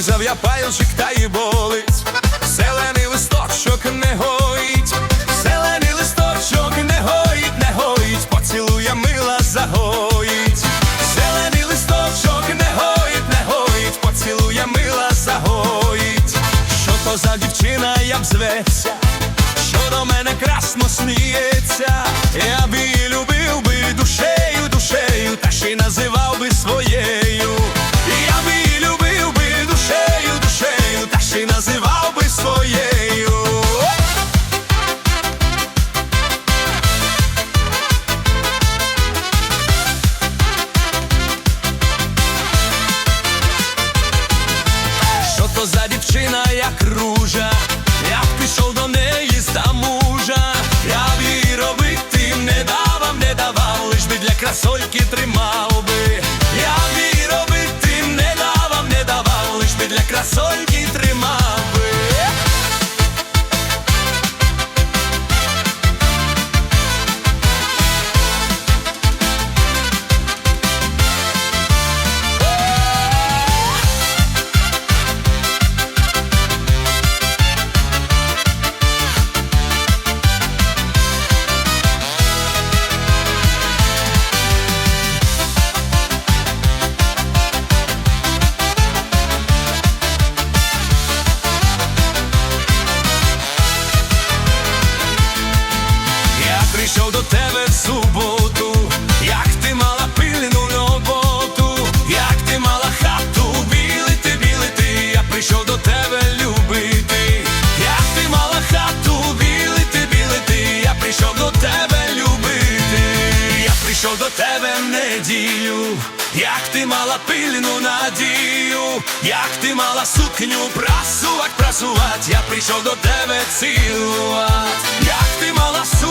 Зрізав я та й болить, зелений листочок не гоїть, зелений листочок не гоїть, не гоїть, поцілує мила загоїть, зелений листочок не гоїть, не гоїть, поцілує мила загоїть, що то за дівчина я б зветься, що до мене красно сміється, я бій. парасольки тримав би, я б її робити не давав, не давав, лиш би для красоль. прийшов до тебе в неділю, як ти мала пильну надію, як ти мала сукню прасувать, прасувать, я прийшов до тебе цілувать, як ти мала сукню